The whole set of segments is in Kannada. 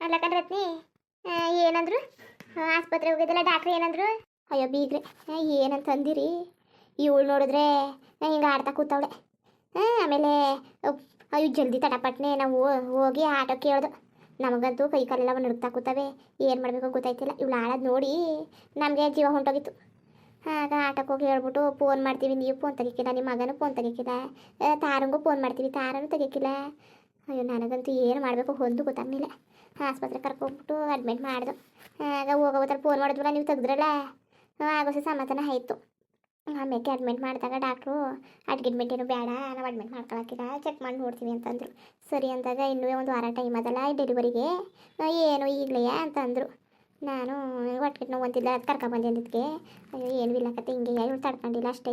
ಅಲ್ಲ ಕಣ್ರತ್ನಿ ಏನಂದ್ರು? ಆ, ಆಸ್ಪತ್ರೆ ಹೋಗಿದ್ದಲ್ಲ ಡಾಕ್ಟ್ರ್ ಏನಂದ್ರು? ಅಯ್ಯೋ ಬೀಗ್ರೆ ಏನಂತ ಅಂದಿರಿ? ಇವಳು ನೋಡಿದ್ರೆ ಹಿಂಗೆ ಆಡ್ತಾ ಕೂತವಳೆ. ಆಮೇಲೆ ಅಯ್ಯೋ ಜಲ್ದಿ ತಟಪಟ್ನೆ ನಾವು ಹೋಗಿ ಆಟೋ ಕೇಳ್ದು. ನಮಗಂತೂ ಕೈ ಕಾಲೆಲ್ಲ ನಡುಕ್ತಾ ಕೂತವೆ. ಏನು ಮಾಡಬೇಕು ಗೊತ್ತಾಯ್ತಿಲ್ಲ. ಇವಳು ಆಡೋದು ನೋಡಿ ನಮಗೆ ಜೀವ ಹೊಂಟೋಗಿತ್ತು. ಆಗ ಆಟೋಕ್ಕೆ ಹೋಗಿ ಹೇಳ್ಬಿಟ್ಟು ಫೋನ್ ಮಾಡ್ತೀವಿ ನೀವು ಫೋನ್ ತೆಗಿಕಿಲ್ಲ ನಿಮ್ಮ ಮಗನೂ ಫೋನ್ ತೆಗಿಕಿಲ್ಲ. ತಾರಂಗೂ ಫೋನ್ ಮಾಡ್ತೀವಿ ತಾರನೂ ತೆಗಿಕಿಲ್ಲ. ಅಯ್ಯೋ ನನಗಂತೂ ಏನು ಮಾಡಬೇಕು ಹೊಂದು ಗೊತ್ತಾಗಲಿಲ್ಲ. ಆಸ್ಪತ್ರೆ ಕರ್ಕೊಂಡ್ಬಿಟ್ಟು ಅಡ್ಮಿಟ್ ಮಾಡ್ದು ಆಗ ಹೋಗೋವತ್ತರ ಫೋನ್ ಮಾಡಿದ್ವಲ್ಲ, ನೀವು ತೆಗ್ದ್ರಲ್ಲ? ಆಗೋಸಿ ಸಮಾಧಾನ ಆಯಿತು. ಆಮೇಲೆ ಅಡ್ಮಿಟ್ ಮಾಡಿದಾಗ ಡಾಕ್ಟ್ರು ಅಡ್ಮಿಟ್ ಏನು ಬೇಡ, ನಾವು ಅಡ್ಮಿಟ್ ಮಾಡ್ಕೊಳಕ್ಕಿಲ್ಲ ಚೆಕ್ ಮಾಡಿ ನೋಡ್ತೀವಿ ಅಂತಂದರು. ಸರಿ ಅಂದಾಗ ಇನ್ನೂ ಒಂದು ವಾರ ಟೈಮ್ ಅದಲ್ಲ ಡೆಲಿವರಿಗೆ ಏನು ಈಗಲೇ ಅಂತಂದರು ನಾನು ಹೊಟ್ಟೆ ನೋವು ಅಂತಿಲ್ಲ ಅದು ಕರ್ಕೊಂಬಂದಿದ್ದಕ್ಕೆ ಅಯ್ಯೋ, ಏನು ಇಲ್ಲ ಕತೆ ಹಿಂಗೆ ಇವಳು ತಡ್ಕೊಂಡಿಲ್ಲ ಅಷ್ಟೇ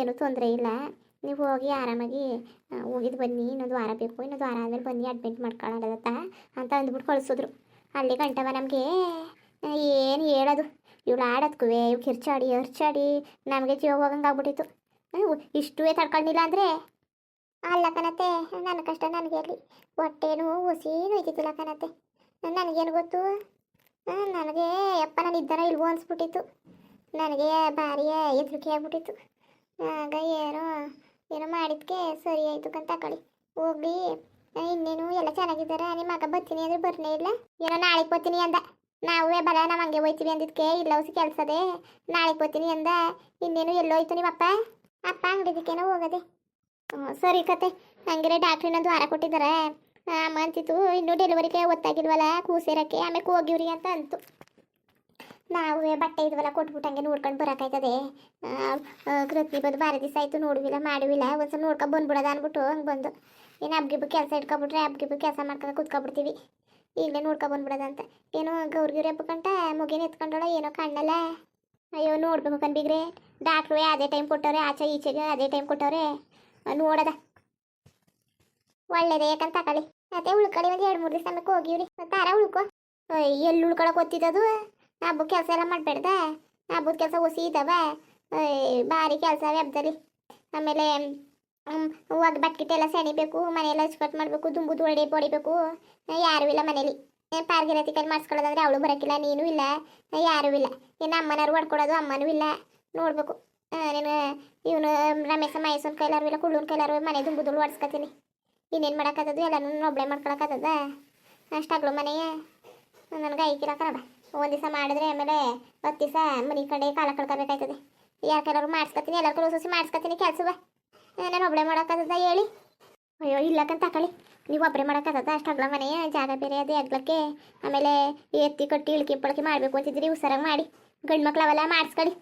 ಏನು ತೊಂದರೆ ಇಲ್ಲ. ನೀವು ಹೋಗಿ ಆರಾಮಾಗಿ ಹೋಗಿದ್ದು ಬನ್ನಿ, ಇನ್ನೊಂದು ವಾರ ಬೇಕು, ಇನ್ನೊಂದು ವಾರ ಆದಮೇಲೆ ಬನ್ನಿ ಅಡ್ಮಿಟ್ ಮಾಡ್ಕೊಳ್ಳೋದತ್ತ ಅಂತ ಅಂದ್ಬಿಟ್ಟು ಕಳಿಸಿದ್ರು. ಅಲ್ಲಿ ಗಂಟವ ನಮಗೆ ಏನು ಹೇಳೋದು? ಇವಳು ಆಡೋದ್ಕೂ ಇವ್ ಕಿರ್ಚಾಡಿ ಹರ್ಚಾಡಿ ನಮಗೆ ಜೀವ ಹೋಗಂಗೆ ಆಗ್ಬಿಟ್ಟಿತ್ತು. ಇಷ್ಟು ತಡ್ಕೊಂಡಿಲ್ಲ ಅಂದರೆ? ಅಲ್ಲ ಕಣತೆ ನನ್ನ ಕಷ್ಟ ನನಗೆ ಅಲ್ಲಿ ಹೊಟ್ಟೆನು ಹುಸಿ ಇದ್ದಿದ್ದಿಲ್ಲ ಕಣತೆ ನನಗೇನು ಗೊತ್ತು? ನನಗೆ ಅಪ್ಪ ನಾನು ಇದ್ದಾರ ಇಲ್ವೋ ಅನಿಸ್ಬಿಟ್ಟಿತ್ತು. ನನಗೆ ಭಾರಿ ಹೆದರಿಕೆ ಆಗ್ಬಿಟ್ಟಿತ್ತು. ಆಗ ಏನೋ ಏನೋ ಮಾಡಿದ್ಕೆ ಸರಿ ಆಯ್ತು ಕಂತ ತಗೊಳ್ಳಿ. ಹೋಗ್ಲಿ. ಇನ್ನೇನು ಎಲ್ಲ ಚೆನ್ನಾಗಿದ್ದಾರೆ. ನಿಮ್ಮ ಮಗ ಬರ್ತೀನಿ ಅಂದ್ರೆ ಬರ್ನೇ ಇಲ್ಲ? ಏನೋ ನಾಳೆಗೆ ಬರ್ತೀನಿ ಅಂದ. ನಾವೇ ಬರ ನಮ್ಮ ಹಂಗೆ ಹೋಯ್ತೀವಿ ಅಂದಿದ್ಕೆ ಇಲ್ಲ ಹೊಸ ಕೆಲಸದೆ. ನಾಳೆಗೆ ಬರ್ತೀನಿ ಅಂದ. ಇನ್ನೇನು ಎಲ್ಲೋ ಹೋಯ್ತು ನಿಮ್ಮಪ್ಪ ಅಪ್ಪ? ಅಂಗಡಿದಕ್ಕೇನೋ ಹೋಗದೆ. ಸರಿ ಕತೆ. ಹಂಗಿರೇ ಡಾಕ್ಟ್ರ್ ಇನ್ನೊಂದು ವಾರ ಕೊಟ್ಟಿದ್ದಾರೆ. ಅಮ್ಮ ಅಂತಿತ್ತು, ಇನ್ನೂ ಡೆಲಿವರಿಗೆ ಒತ್ತಾಗಿಲ್ವಲ್ಲ, ಕೂಸಿರಕ್ಕೆ. ಆಮೇಲೆ ಹೋಗಿವ್ರಿ ಅಂತ ಅಂತು. ನಾವು ಬಟ್ಟೆ ಇದ್ವಲ್ಲ ಕೊಟ್ಬಿಟ್ಟಂಗೆ ನೋಡ್ಕೊಂಡು ಬರೋಕಾಯ್ತದೆ ಕೃತಿ ಬಂದು ಬಾರಿ ದಿವಸ ಆಯಿತು ನೋಡುವಿಲ್ಲ, ಮಾಡುವಿಲ್ಲ. ಒಂದ್ಸಲ ನೋಡ್ಕೊ ಬಂದ್ಬಿಡೋದ ಅಂದ್ಬಿಟ್ಟು ಹಂಗೆ ಬಂದು. ಏನು ಹಬ್ಗಿಬ್ಬು ಕೆಲಸ ಇಟ್ಕೊಬಿಟ್ರೆ ಹಬ್ಗಿಬ್ಬು ಕೆಲಸ ಮಾಡ್ಕೊಂಡು ಕೂತ್ಕೊಬಿಡ್ತೀವಿ ಈಗಲೇ ನೋಡ್ಕೊ ಬಂದ್ಬಿಡೋದ ಅಂತ. ಏನೋ ಗೌರ್ಗಿ ಗಿರಿ ಹಬ್ಬಕ್ಕಂಟ ಮುಗಿನ ಎತ್ಕೊಂಡೋಳ ಏನೋ ಕಣ್ಣಲ್ಲ ಅಯ್ಯೋ, ನೋಡ್ಬೇಕು ಕಣ್ಬಿಗ್ರೆ. ಡಾಕ್ಟ್ರು ಅದೇ ಟೈಮ್ ಕೊಟ್ಟವ್ರೆ, ಆಚೆ ಈಚೆಗೆ ಅದೇ ಟೈಮ್ ಕೊಟ್ಟವ್ರೆ. ನೋಡದ. ಒಳ್ಳೇದೇ ಯಾಕಂತ ತಗೊಳ್ಳಿ. ಮತ್ತೆ ಉಳ್ಕೊಳ್ಳಿ, ಒಂದು ಎರಡು ಮೂರು ದಿವಸ ಹೋಗಿವ್ರಿ ತಾರ ಉಳ್ಕೊ. ಎಲ್ಲಿ ಉಳ್ಕೊಳಕ್ ಗೊತ್ತಿದ್ದದು ಹಬ್ಬದ ಕೆಲಸ ಎಲ್ಲ ಮಾಡಬೇಡ್ದ? ಹಬ್ಬದ ಕೆಲಸ ಹೊಸಿ ಇದ್ದಾವೆ ಭಾರಿ ಕೆಲಸ ಹಬ್ಬದಲ್ಲಿ. ಆಮೇಲೆ ಹೋಗಿ ಬಟ್ಕಿಟ್ಟೆ ಎಲ್ಲ ಸೆಣಿಬೇಕು, ಮನೆಯೆಲ್ಲ ಅಚ್ಚುಕಟ್ಟು ಮಾಡಬೇಕು, ದುಂಬು ಒಡೆ ಹೊಡಿಬೇಕು ಯಾರೂ ಇಲ್ಲ ಮನೇಲಿ. ಪಾರ್ಗಿರತಿ ಕೈ ಮಾಡಿಸ್ಕೊಳ್ಳೋದಂದ್ರೆ ಅವಳು ಬರೋಕ್ಕಿಲ್ಲ ನೀನು ಇಲ್ಲ. ಯಾರೂ ಇಲ್ಲ. ಇನ್ನು ಅಮ್ಮನವ್ರು ಹೊಡ್ಕೊಡೋದು ಅಮ್ಮನೂ ಇಲ್ಲ. ನೋಡ್ಬೇಕು. ನೀನು ಇವನು ರಮೇಶ, ಮಹೇಶನ ಕೈಲಾರು ಇಲ್ಲ, ಕುಳ್ಳೂನ್ ಕೈಲಾರು ಮನೆ ದುಂಬು ದುಂಬುದುಳು ಹೊಡ್ಸ್ಕೊತೀನಿ ಇನ್ನೇನು ಮಾಡೋಕ್ಕಾಗದು ಎಲ್ಲನೂ ಒಬ್ಬಳೆ ಮಾಡ್ಕೊಳಕ್ಕಾಗದ ಅಷ್ಟಾಗ್ಲು ಮನೆಯ. ನನಗೆ ಐಕಿಲ್ಲ ಕಣಬ ಒಂದು ದಿವಸ ಮಾಡಿದ್ರೆ ಆಮೇಲೆ ಹತ್ತು ದಿವಸ ಮನೆ ಕಡೆ ಕಾಲ ಕಳ್ಕೊಬೇಕಾಯ್ತದೆ. ಯಾಕೆಲ್ಲರೂ ಮಾಡಿಸ್ಕೊತೀನಿ ಎಲ್ಲರಿಗೂ ಸೂಸಿ ಮಾಡಿಸ್ಕೊತೀನಿ ಕೆಲಸವ. ನಾನು ಒಬ್ಬಳೆ ಮಾಡೋಕ್ಕಾಗದ ಹೇಳಿ. ಅಯ್ಯೋ, ಇಲ್ಲಕ್ಕಂತ ತಕೊಳ್ಳಿ ನೀವು ಒಬ್ಬರೇ ಮಾಡೋಕ್ಕಾಗದ ಅಷ್ಟಾಗ್ಲ ಮನೆಯ ಜಾಗ ಬೇರೆ ಅದು ಆಗ್ಲಕ್ಕೆ ಆಮೇಲೆ ಎತ್ತಿ ಕಟ್ಟಿ, ಇಳ್ಕಿ ಪಳಕೆ ಮಾಡಬೇಕು ಅಂತಿದ್ರಿ, ಹುಷಾರಾಗಿ ಮಾಡಿ. ಗಂಡು ಮಕ್ಳು ಅವೆಲ್ಲ ಮಾಡಿಸ್ಕೊಳ್ಳಿ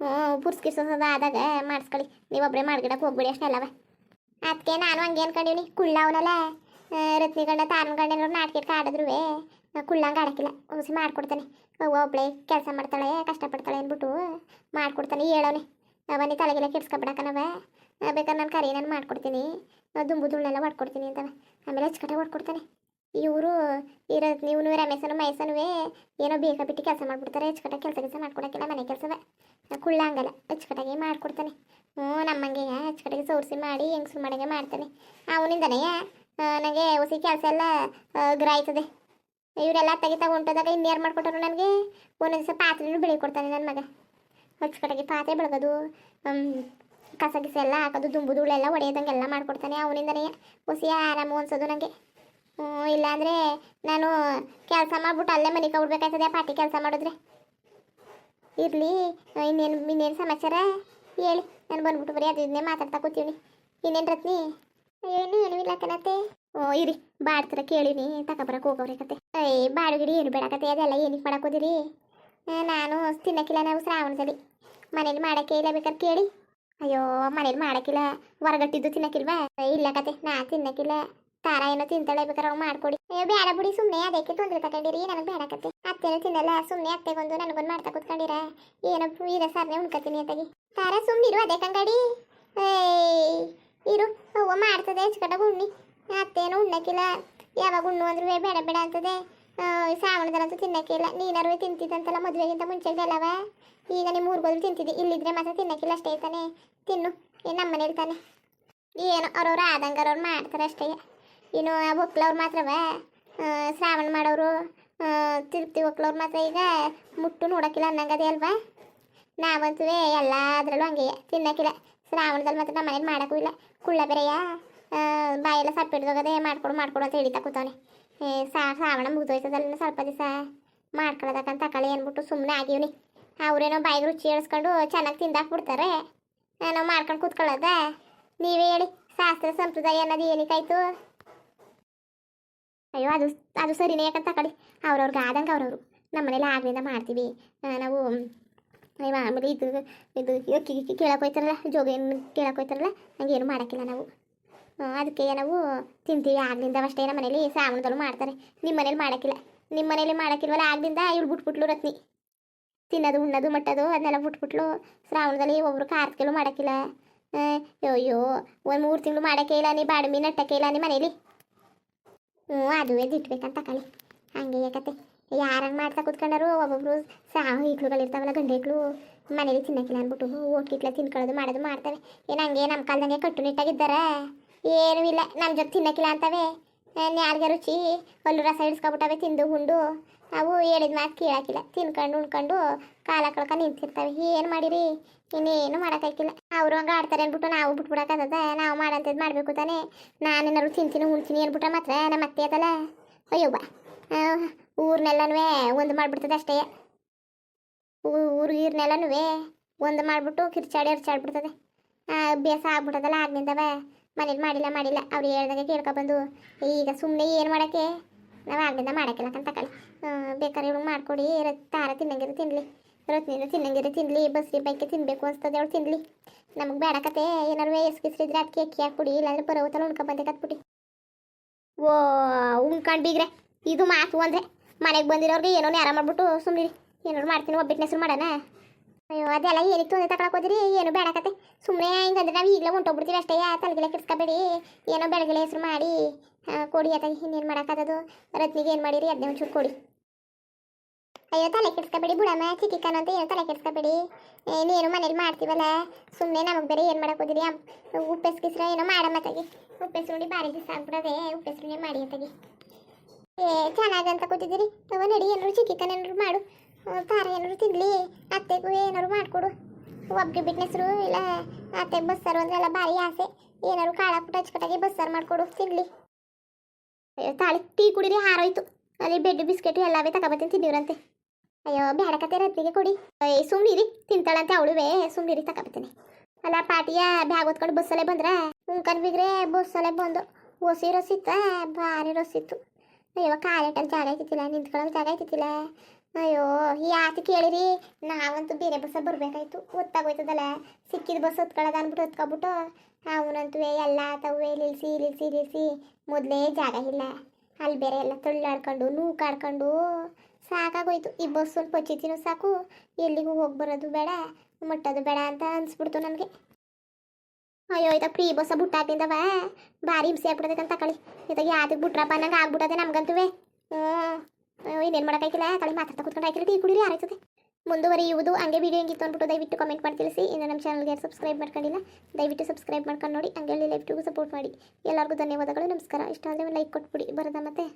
ಹ್ಞೂ ಸೊಸದ ಆದಾಗ ಮಾಡಿಸ್ಕೊಳ್ಳಿ ನೀವು ಒಬ್ಬರೇ ಮಾಡ್ಗಿಡಕ್ಕೆ ಹೋಗ್ಬಿಡಿ ಅಷ್ಟೆಲ್ಲವ ಅದಕ್ಕೆ ನಾನು ಹಂಗೆ ಅನ್ಕೊಂಡಿವ್ನಿ ಕುಳ್ಳ ಅವನಲ್ಲ ರತ್ನಿ ಗಂಡ ತಾರನ ಆಡಿದ್ರು ಕುಳ್ಳಂಗೆ ಆಡಕ್ಕಿಲ್ಲ. ಹೊಸಿ ಮಾಡ್ಕೊಡ್ತಾನೆ. ಒಬ್ಬಳೆ ಕೆಲಸ ಮಾಡ್ತಾಳೆ, ಕಷ್ಟಪಡ್ತಾಳೆ ಅಂದ್ಬಿಟ್ಟು ಮಾಡ್ಕೊಡ್ತಾನೆ ಹೇಳೋನೆ ಅವನೇ ತಲೆಗೆಲ್ಲ ಕೆಡ್ಸ್ಕೊಬಿಡಕನವ ಬೇಕಾದ್ರೆ ನಾನು ಕರಿ, ನಾನು ಮಾಡ್ಕೊಡ್ತೀನಿ. ದುಂಬು ದುಳ್ಳೆಲ್ಲ ಹೊಡ್ಕೊಡ್ತೀನಿ ಅಂತವ. ಆಮೇಲೆ ಅಚ್ಚುಕಟ್ಟೆ ಹೊಡ್ಕೊಡ್ತಾನೆ ಇವರು ಇರೋ ನೀವು ರಮೇಶನು, ಮಹೇಶನುವೇ ಏನೋ ಬೇಕಾ ಬಿಟ್ಟು ಕೆಲಸ ಮಾಡ್ಬಿಡ್ತಾರೆ. ಅಚ್ಚುಕಟ್ಟಾಗಿ ಕೆಲಸ ಕೆಲಸ ಮಾಡ್ಕೊಡಕ್ಕಿಲ್ಲ ಮನೆ ಕೆಲಸವೇ. ಕುಳ್ಳ ಹಂಗಲ್ಲ ಅಚ್ಚುಕಟ್ಟಾಗಿ ಮಾಡ್ಕೊಡ್ತಾನೆ. ಹ್ಞೂ ನಮ್ಮಂಗೆ ಅಚ್ಚುಕಟ್ಟಾಗಿ ಸೋರಿಸಿ ಮಾಡಿ ಹೆಂಗಸು ಮಾಡಂಗೆ ಮಾಡ್ತಾನೆ. ಅವನಿಂದನೇ ನನಗೆ ಹೊಸ ಕೆಲಸ ಎಲ್ಲ ಗ್ರಾಯ್ತದೆ ಇವರೆಲ್ಲ ತೆಗಿ ತಗೊಂಟೋದಾಗ ಇನ್ಯಾರು ಮಾಡ್ಕೊಟ್ರು ನನಗೆ? ಒಂದೊಂದು ದಿವಸ ಪಾತ್ರೆನೂ ಬೆಳಿ ಕೊಡ್ತಾನೆ ನನ್ನ ಮಗ. ಅಚ್ಚುಕಟ್ಟಾಗಿ ಪಾತ್ರೆ ಬೆಳಗೋದು ಕಸ ಗಿಸ ಎಲ್ಲ ಹಾಕೋದು, ದುಂಬು ಧೂಳೆಲ್ಲ ಹೊಡೆಯೋದಂಗೆಲ್ಲ ಮಾಡ್ಕೊಡ್ತಾನೆ ಅವನಿಂದನೇ. ಹುಸಿ ಆರಾಮು ಅನ್ಸೋದು ನನಗೆ ಇಲ್ಲಾಂದರೆ ನಾನು ಕೆಲಸ ಮಾಡ್ಬಿಟ್ಟು ಅಲ್ಲೇ ಮನೆ ಕೊಡ್ಬೇಕಾಯ್ತದೆ ಪಾಟಿ ಕೆಲಸ ಮಾಡಿದ್ರೆ. ಇರಲಿ, ಇನ್ನೇನು ಇನ್ನೇನು ಸಮಾಚಾರ? ಹೇಳಿ, ನಾನು ಬಂದ್ಬಿಟ್ಟು ಬರೀ ಅದು ಮಾತಾಡ್ತಾ ಕೂತೀವಿ ಇನ್ನೇನು ರತ್ನಿ? ಏನು ಏನು ಇಲ್ಲ ಕಣತೆ ಓ, ಇರಿ ಬಾಡ್ತರ ಕೇಳಿನಿ ತಗೊಬರಕ್ಕೆ ಹೋಗವ್ರಿ ಕತೆ. ಏಯ್ ಬಾಡುಗಿಡಿ ಏನು ಬೇಡ ಕತೆ, ಅದೆಲ್ಲ ಏನಕ್ಕೆ ಮಾಡಕ್ಕೋದಿರಿ? ನಾನು ತಿನ್ನಕ್ಕಿಲ್ಲ ನಾವು ಶ್ರಾವಣದಲ್ಲಿ. ಮನೇಲಿ ಮಾಡಕ್ಕೆ ಇಲ್ಲ ಬೇಕಾದ್ರೆ ಕೇಳಿ. ಅಯ್ಯೋ, ಮನೇಲಿ ಮಾಡಕ್ಕಿಲ್ಲ ಹೊರಗಟ್ಟಿದ್ದು ತಿನ್ನಕ್ಕಿಲ್ವಾ ಇಲ್ಲ ಕತೆ, ನಾ ತಿನ್ನಕ್ಕಿಲ್ಲ ತಾರ ಏನೋ ತಿಂತಾಳೆ ಮಾಡ್ಕೊಡಿ. ಅಯ್ಯೋ ಬೇಡ ಬಿಡಿ ಸುಮ್ಮನೆ ಅದಕ್ಕೆ ತೊಂದರೆ ತಗೊಂಡಿರಿ ನನಗೆ ಬೇಡ ಕತೆ. ಅತ್ತೆನೂ ತಿನ್ನಲ್ಲ ಸುಮ್ಮನೆ ಅತ್ತೆಗೊಂದು ನನಗೊಂದು ಮಾಡ್ತಾ ಕೂತ್ಕೊಂಡಿರ. ಏನೋ ಇದೆ ಸರ್ನೆ ಉಣ್ಕತೀನಿ ಅಂತಾಗಿ ತಾರ ಸುಮ್ಮನಿರು ಅದೇ ಕಂಗಡಿ. ಏಯ್, ಇರು, ಅವ್ವ ಮಾಡ್ತದೆ ಹೆಚ್ಕಟ್ಟಾಗ ಉಣ್ಣಿ. ಅತ್ತೇನು ಉಣ್ಣಕ್ಕಿಲ್ಲ ಯಾವಾಗ ಉಣ್ಣು ಅಂದ್ರೂ ಬೇಡ ಬೇಡ ಅಂತದೆ. ಶ್ರಾವಣದಲ್ಲಂತೂ ತಿನ್ನಕ್ಕಿಲ್ಲ ನೀನಾರು ತಿಂತಿದ್ದಂತಲ್ಲ ಮದುವೆಗಿಂತ ಮುಂಚೆಗೆಲ್ಲವ ಈಗ ನಿಮ್ಮ ಊರ್ಗೋದ್ರು ತಿಂತಿದ್ದೆ. ಇಲ್ಲಿದ್ರೆ ಮಾತ್ರ ತಿನ್ನಕ್ಕಿಲ್ಲ ಅಷ್ಟೇ ಇರ್ತಾನೆ ತಿನ್ನು. ನಮ್ಮ ಮನೇಲಿ ತಾನೆ. ಏನೋ ಅವ್ರವ್ರು ಆದಂಗೆ ಅವ್ರವ್ರು ಮಾಡ್ತಾರೆ ಅಷ್ಟೇ. ಇನ್ನು ಆ ಒಕ್ಲವ್ರು ಮಾತ್ರವ? ಶ್ರಾವಣ ಮಾಡೋರು ತಿರುಪ್ತಿ ಒಕ್ಲವ್ರು ಮಾತ್ರ ಈಗ? ಮುಟ್ಟು ನೋಡೋಕ್ಕಿಲ್ಲ ಅನ್ನಂಗದೆ ಅಲ್ವಾ? ನಾವಂತೂ ಎಲ್ಲ ಅದರಲ್ಲೂ ಹಂಗೆ ತಿನ್ನಕ್ಕಿಲ್ಲ. ಶ್ರಾವಣದಲ್ಲಿ ಮಾತ್ರ ನಮ್ಮ ಮನೇಲಿ ಮಾಡೋಕ್ಕೂ ಇಲ್ಲ. ಕುಳ್ಳ ಬೇರೆಯ? ಬಾಯೆಲ್ಲ ಸಪ್ಪಿಡ್ದೋಗದೆ ಮಾಡ್ಕೊಡು ಮಾಡ್ಕೊಡು ಅಂತ ಹಿಡಿತಾ ಕೂತವನೆ. ಸಾರ್ ಸಾವಣ ಮುಗ್ದೋಯ್ತದಲ್ಲ ಸ್ವಲ್ಪ ದಿವಸ. ಮಾಡ್ಕೊಳ್ಳೋದಕ್ಕಂತ ತಕೊಳ್ಳಿ ಅಂದ್ಬಿಟ್ಟು ಸುಮ್ಮನೆ ಆಗಿವ್ನಿ. ಅವ್ರೇನೋ ಬಾಯಿಗೆ ರುಚಿ ಹೇಳಿಸ್ಕೊಂಡು ಚೆನ್ನಾಗಿ ತಿಂದಾಕ್ಬಿಡ್ತಾರೆ. ನಾವು ಮಾಡ್ಕೊಂಡು ಕೂತ್ಕೊಳ್ಳೋದ? ನೀವೇ ಹೇಳಿ, ಶಾಸ್ತ್ರ ಸಂಪ್ರದಾಯ ಅನ್ನೋದು ಏನಕ್ಕಾಯ್ತು? ಅಯ್ಯೋ, ಅದು ಅದು ಸರಿನೇ ಯಾಕಂತ ಕಳಿ ಅವ್ರವ್ರಿಗೆ ಆದಂಗೆ ಅವ್ರವ್ರು. ನಮ್ಮ ಮನೇಲಿ ಆಗ್ಲಿಂದ ಮಾಡ್ತೀವಿ. ನಾವು, ಅಯ್ಯೋ, ಆಮೇಲೆ ಇದು ಇದು ಕೇಳಕ್ಕೆ ಹೋಯ್ತಾರಲ್ಲ, ಜೋಗೇನು ಕೇಳಕ್ಕೆ ಹೋಯ್ತಾರಲ್ಲ, ಹಂಗೇನು ಮಾಡೋಕ್ಕಿಲ್ಲ ನಾವು. ಅದಕ್ಕೆ ನಾವು ತಿಂತೀವಿ. ಆಗ್ಲಿಂದ ಅಷ್ಟೇ ನಮ್ಮ ಮನೇಲಿ ಶ್ರಾವಣದಲ್ಲೂ ಮಾಡ್ತಾರೆ. ನಿಮ್ಮ ಮನೇಲಿ ಮಾಡೋಕ್ಕಿಲ್ಲ. ನಿಮ್ಮ ಮನೇಲಿ ಮಾಡೋಕ್ಕಿಲ್ವಲ್ಲ, ಆಗ್ಲಿಂದ ಇವ್ಳು ಬಿಟ್ಬಿಟ್ಲು ರತ್ನಿ. ತಿನ್ನೋದು, ಉಣ್ಣೋದು, ಮಟ್ಟೋದು, ಅದನ್ನೆಲ್ಲ ಬಿಟ್ಬಿಟ್ಲು. ಶ್ರಾವಣದಲ್ಲಿ ಒಬ್ರು ಕಾರ್ತಿಕಲು ಮಾಡೋಕ್ಕಿಲ್ಲ. ಅಯ್ಯೋ ಒಂದು ಮೂರು ತಿಂಗಳು ಮಾಡೋಕ್ಕೆ ಇಲ್ಲ, ನೀ ಬಾಡಮಿ ನಟ್ಟಕ್ಕೆ ಇಲ್ಲ ನಿಮ್ಮ ಮನೇಲಿ? ಹ್ಞೂ ಅದುವೇ ದಿಟ್ಬೇಕಂತ ಕಳಿ ಹಂಗೆ ಯಾಕತ್ತೆ ಯಾರಂಗೆ ಮಾಡ್ತಾ ಕೂತ್ಕೊಂಡಾರು ಒಬ್ಬೊಬ್ರು ಸಾವು ಈಕ್ಳುಗಳಿರ್ತಾವಲ್ಲ ಗಂಡ ಈಕ್ಳು ಮನೇಲಿ ತಿನ್ನೋಕ್ಕಿಲ್ಲ ಅಂದ್ಬಿಟ್ಟು ಓಟ್ಲಿಟ್ಲ ತಿನ್ಕೊಳ್ಳೋದು, ಮಾಡೋದು ಮಾಡ್ತಾರೆ ಏನು ಹಂಗೆ ನಮ್ಮ ಕಾಲದಂಗೆ ಕಟ್ಟುನಿಟ್ಟಾಗಿದ್ದಾರೆ ಏನೂ ಇಲ್ಲ ನಮ್ಮ ಜೊತೆ ತಿನ್ನಕ್ಕಿಲ್ಲ ಅಂತವೆ. ಯಾರಿಗೆ ರುಚಿ ಒಲ್ಲು ರಸ ಹಿಡಿಸ್ಕೊಬಿಟ್ಟವೆ ತಿಂದು ಉಂಡು. ಅವು ಹೇಳಿದ ಮಾತು ಕೇಳಕ್ಕಿಲ್ಲ ತಿನ್ಕೊಂಡು ಉಣ್ಕೊಂಡು ಕಾಲ ಕಳ್ಕ ನಿಂತಿರ್ತವೆ. ಏನು ಮಾಡಿರಿ? ಇನ್ನೇನು ಮಾಡೋಕ್ಕಾಗಿಲ್ಲ ಅವರು ಹಂಗೆ ಆಡ್ತಾರೆ ಅಂದ್ಬಿಟ್ಟು ನಾವು ಬಿಟ್ಬಿಡೋಕ್ಕಾಗದ ನಾವು ಮಾಡೋಂಥದ್ದು ಮಾಡಬೇಕು ತಾನೇ. ನಾನೇನಾದ್ರು ತಿಂತೀನಿ ಉಣ್ತೀನಿ ಅಂದ್ಬಿಟ್ರೆ ಮಾತ್ರ ನಮ್ಮ ಅತ್ತೆ ಅದಲ್ಲ. ಅಯ್ಯೋ ಬಾ. ಊರ್ನೆಲ್ಲನೂ ಒಂದು ಮಾಡಿಬಿಡ್ತದೆ ಅಷ್ಟೇ. ಊರು ಗೀರ್ನೆಲ್ಲನೂ ಒಂದು ಮಾಡಿಬಿಟ್ಟು ಕಿರ್ಚಾಡಿ ಬಿಡ್ತದೆ ಆ, ಅಭ್ಯಾಸ ಆಗ್ಬಿಟ್ಟದಲ್ಲ ಆಗ್ನಿಂದವ. ಮನೇಲಿ ಮಾಡಿಲ್ಲ ಮಾಡಿಲ್ಲ. ಅವ್ರು ಹೇಳ್ದಾಗ ಕೇಳ್ಕೊಬಂದು ಈಗ ಸುಮ್ಮನೆ ಏನು ಮಾಡೋಕ್ಕೆ? ನಾವು ಆಗ್ಲಿಂದ ಮಾಡೋಕ್ಕಿಲ್ಲ ಅಂತ ತಗೊಳ್ಳಿ ಬೇಕಾದ್ರೆ ಇವ್ಳು ಮಾಡ್ಕೊಡಿ. ತಾರ ತಿನ್ನಂಗಿರು ತಿನ್ನಲಿ ರತ್ನಿನ ತಿನ್ನಂಗಿರು ತಿನ್ನಲಿ ಬಸ್ರಿ ಬೈಕೆ ತಿನ್ನಬೇಕು ಅನ್ಸ್ತದೆ ಅವಳು ತಿನ್ನಲಿ ನಮಗೆ ಬೇಡ ಕತೆ. ಏನಾರು ಎಸ್ಕಿಸ್ರಿದ್ರೆ ಅದಕ್ಕೆ ಅಕ್ಕಿ ಹಾಕ್ಬಿಡಿ. ಇಲ್ಲಾಂದ್ರೆ ಬರೋತಲ್ಲ ಉಣ್ಕೊಂಬಂದೆ ಕತ್ಬಿಟ್ಟು ಓ, ಉಣ್ಕೊಂಡು ಬೀಗ್ರೆ ಇದು ಮಾತು ಅಂದರೆ ಮನೆಗೆ ಬಂದಿರೋರ್ಗೆ ಏನೋ ನೇರ ಮಾಡ್ಬಿಟ್ಟು ಸುಮ್ಮನೆ ಏನಾರು ಮಾಡ್ತೀನಿ ಒಬ್ಬಿಟ್ಟು ಹೆಸರು ಮಾಡೋಣ. ಅಯ್ಯೋ, ಅದೆಲ್ಲ ಏನಕ್ಕೆ ತೊಂದರೆ ತಗೊಳಕೋದ್ರಿ ಏನು ಬೇಡಕತ್ತೆ. ಸುಮ್ಮನೆ ಹಿಂಗಂದ್ರೆ ನಾವು ಈಗಲೇ ಹೊಂಟೋಗ್ಬಿಡ್ತೀವಿ ಅಷ್ಟೇ ತಲೆಗೆಲೆ ಕೆಡ್ಸ್ಕೊಬೇಡಿ ಏನೋ ಬೆಳಗ್ಗೆ ಹೆಸರು ಮಾಡಿ ಕೊಡಿ ಅತ್ತ ಇನ್ನೇನು ಮಾಡೋಕ್ಕಾಗದು ರತ್ನಿಗೆ ಏನು ಮಾಡಿರಿ? ಅದನ್ನೇ ಒಂಚೂರು ಕೊಡಿ. ಅಯ್ಯೋ, ತಲೆ ಕೆಡ್ಸ್ಕೊಬೇಡಿ ಬುಡಮ್ಮ, ಚಿಟಿಕನ ಅಂತ ಏನೋ ತಲೆ ಕೆಡ್ಸ್ಕೊಬೇಡಿ. ನೀನು ಮನೇಲಿ ಮಾಡ್ತೀವಲ್ಲ? ಸುಮ್ಮನೆ ನಮಗೆ ಬೇರೆ ಏನು ಹೋದಿರಿ? ಉಪ್ಪೆಸ್ಕಿಸ್ರ ಏನೋ ಮಾಡಮ್ಮ ತಗಿ ಉಪ್ಪೆಸ್ರುಂಡಿ ಬಾರಿ ದಿವಸ ಆಗ್ಬಿಡದೆ ಉಪ್ಪೆಸ್ರುಂಡಿ ಮಾಡಿ ಅಂತಗಿ ಏ ಚೆನ್ನಾಗಂತ ಕೂತಿದ್ದೀರಿ. ತಗೋ ನಡಿ ಏನಾರು ಚಿಕ್ಕಿಕನ್ ಏನಾರು ಮಾಡು. ಖಾರ ಏನಾರು ತಿನ್ಲಿ, ಅತ್ತೆಗೂ ಏನಾರು ಮಾಡಿಕೊಡು. ಒಬ್ಗೆ ಬಿಟ್ನೆಸ್ರು ಇಲ್ಲ, ಅತ್ತೆ ಬಸ್ಸಾರು ಅಂದ್ರೆ ಎಲ್ಲ ಭಾರಿ ಆಸೆ. ಏನಾರು ಪುಟ್ಟ ಹಚ್ಕಟ್ಟಾಗಿ ಬಸ್ಸಾರು ಮಾಡಿಕೊಡು, ತಿನ್ಲಿ. ಅಯ್ಯೋ, ತಾಳಿ, ಟೀ ಕುಡಿರಿ, ಹಾರೋಯ್ತು. ಅಲ್ಲಿ ಬೆಡ್, ಬಿಸ್ಕೆಟ್ ಎಲ್ಲವೇ ತಗೊಬತ್ತೀನಿ ತಿನ್ನಿವ್ರಂತೆ. ಅಯ್ಯೋ ಬೇಡ ಕತೆ ರತ್ತಿಗೆ ಕೊಡಿ. ಅಯ್ಯ ಸುಮ್ನಿರಿ, ತಿಂತಾಳಂತೆ ಅವಳುವೆ, ಸುಮ್ನಿರಿ ತಗೊಬತ್ತೀನಿ ಅಲ್ಲ, ಪಾಟಿಯ ಬ್ಯಾಗ್ ಹೊತ್ಕೊಂಡು ಬಸ್ಸಲ್ಲೇ ಬಂದ್ರೆ? ಉಂಕನ್ ಬಿಗ್ರೆ, ಬಸ್ಸಲ್ಲೇ ಬಂದು. ಓಸಿ ರಸಿತ್ತ, ಭಾರಿ ರಸಿತ್ತು. ಅಯ್ಯೋ, ಕಾಲೇಟಲ್ಲಿ ಜಾಗ ಐತಿತ್ತಿಲ್ಲ ನಿಂತ್ಕೊಳ್ಳೋಕೆ ಜಾಗ ಅಯ್ಯೋ ಯಾಕೆ ಕೇಳಿರಿ, ನಾವಂತೂ ಬೇರೆ ಬಸ್ಸ ಬರಬೇಕಾಯ್ತು. ಗೊತ್ತಾಗೋಯ್ತದಲ್ಲ ಸಿಕ್ಕಿದ ಬಸ್ ಹೊತ್ಕೊಳ್ಳೋದು ಅಂದ್ಬಿಟ್ಟು ಹೊತ್ಕೊಬಿಟ್ಟು ಅವನಂತೂ ಎಲ್ಲ ತವೆ ನಿಲ್ಸಿ ನಿಲ್ಸಿ ನಿಲ್ಸಿ, ಮೊದಲೇ ಜಾಗ ಇಲ್ಲ. ಅಲ್ಲಿ ಬೇರೆ ಎಲ್ಲ ತಳ್ಳಾಡ್ಕೊಂಡು, ನೂಕಾಡ್ಕೊಂಡು, ಸಾಕಾಗೋಯ್ತು. ಈ ಬಸ್ ಒಂದು ಸಾಕು, ಎಲ್ಲಿಗೂ ಹೋಗಿ ಬರೋದು ಬೇಡ, ಮುಟ್ಟೋದು ಬೇಡ ಅಂತ ಅನ್ಸ್ಬಿಡ್ತು ನನಗೆ. ಅಯ್ಯೋ ಇದಾಗ ಫ್ರೀ ಬಸ್ಸ ಬುಟ್ಟಾಕಿಂದವ ಭಾರಿ ಹಿಂಸೆ ಆಗ್ಬಿಡೋದಕ್ಕಂತ ಕಳಿ ಇದಾಗ ಯಾವ್ದಕ್ಕೆ ಬಿಟ್ರಪ್ಪ, ನಂಗೆ ಆಗ್ಬಿಟ್ಟದೆ ನಮ್ಗಂತೂ ಹ್ಞೂ ಇನ್ನೇನು ಮಾಡೋಕ್ಕಾಗಿಲ್ಲ ತಳಿ ಮಾತಾಡ್ತಾ ಕುತ್ಕೊಂಡು ಹಾಕಿರಿ ಟೀ ಕುಡಿರಿ, ಆರಾಯ್ತದೆ. ಮುಂದುವರಿಯುವುದು, ಹಂಗೆ ವಿಡಿಯೋ ಹೆಂಗಿತ್ತು ಅಂದ್ಬಿಟ್ಟು ದಯವಿಟ್ಟು ಕಮೆಂಟ್ ಮಾಡಿ ತಿಳಿಸಿ. ಇನ್ನು ನಮ್ಮ ಚಾನಲ್ಗೆ ಸಬ್ಸ್ಕ್ರೈಬ್ ಮಾಡ್ಕೊಂಡಿಲ್ಲ, ದಯವಿಟ್ಟು ಸಬ್ಸ್ಕ್ರೈಬ್ ಮಾಡ್ಕೊಂಡು ನೋಡಿ, ಹಂಗೆ ಲೈಫ್ ಟೂಗೂ ಸಪೋರ್ಟ್ ಮಾಡಿ. ಎಲ್ಲರಿಗೂ ಧನ್ಯವಾದಗಳು, ನಮಸ್ಕಾರ. ಇಷ್ಟ ಆದರೆ ಲೈಕ್ ಕೊಟ್ಬಿಡಿ. ಬರೋದ ಮತ್ತೆ.